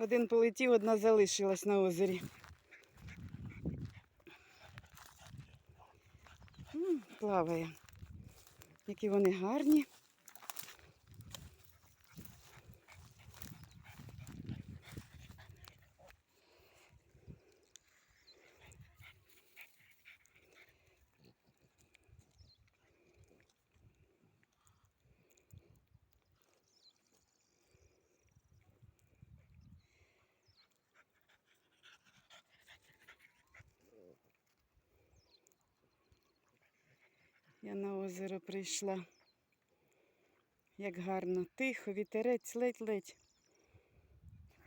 Один полетів, одна залишилась на озері. Плаває. Які вони гарні. Я на озеро прийшла. Як гарно, тихо, вітерець ледь-ледь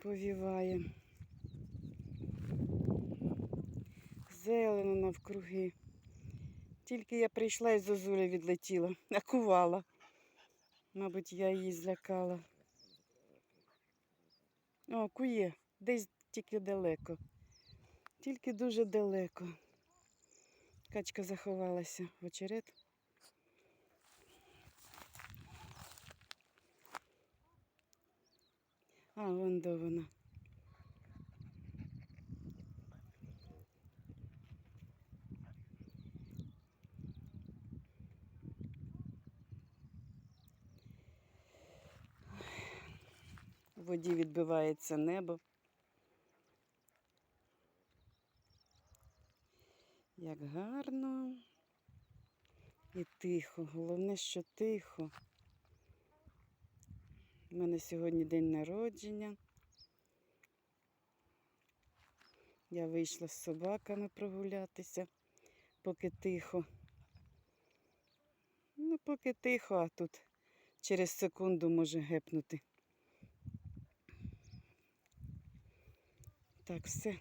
повіває. Зелено навкруги. Тільки я прийшла і зозуля відлетіла, накувала. Мабуть, я її злякала. О, кує, десь тільки далеко. Тільки дуже далеко. Качка заховалася в очерет. А, вон до вона. В воді відбивається небо. Як гарно і тихо. Головне, що тихо. У мене сьогодні день народження. Я вийшла з собаками прогулятися, поки тихо. Ну, поки тихо, а тут через секунду може гепнути. Так, все.